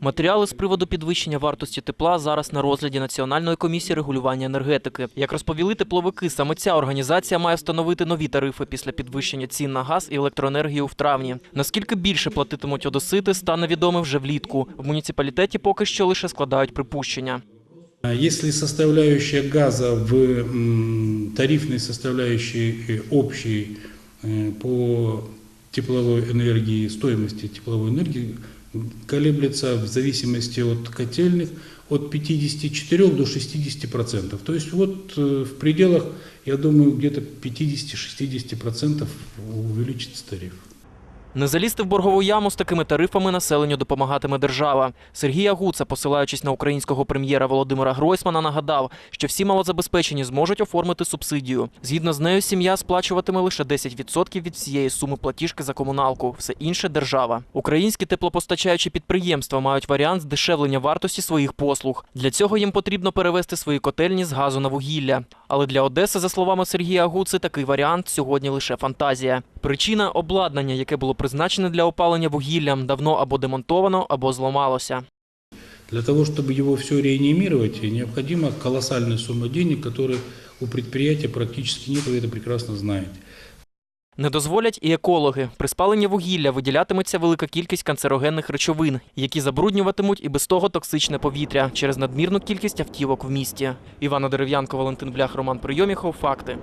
Матеріали з приводу підвищення вартості тепла зараз на розгляді Національної комісії регулювання енергетики. Як розповіли тепловики, саме ця організація має встановити нові тарифи після підвищення цін на газ і електроенергію в травні. Наскільки більше платитимуть одесити, стане відомо вже влітку. В муніципалітеті поки що лише складають припущення. А Если составляющая газа в м, тарифной составляющей э, общей э, по тепловой энергии, стоимости тепловой энергии колеблется в зависимости от котельных от 54 до 60 процентов. То есть вот э, в пределах, я думаю, где-то 50-60 процентов увеличится тариф. Не залізти в боргову яму з такими тарифами населенню допомагатиме держава. Сергій Агуца, посилаючись на українського прем'єра Володимира Гройсмана, нагадав, що всі малозабезпечені зможуть оформити субсидію. Згідно з нею, сім'я сплачуватиме лише 10% від всієї суми платіжки за комуналку. Все інше держава. Українські теплопостачаючі підприємства мають варіант здешевлення вартості своїх послуг. Для цього їм потрібно перевести свої котельні з газу на вугілля. Але для Одеси, за словами Сергія Агуци, такий варіант сьогодні лише фантазія. Причина обладнання, яке було призначене для опалення вугіллям, давно або демонтовано, або зламалося. Для того, чтобы его все реанимировать, необходима колоссальная сумма денег, которой у предприятия практически нет, вы это прекрасно знаете. Не дозволять і екологи. При спаленні вугілля виділятиметься велика кількість канцерогенних речовин, які забруднюватимуть і без того токсичне повітря через надмірну кількість автівок в місті. Івана Дерев'янко, Валентин Блях, Роман Прийоміхов. Факти.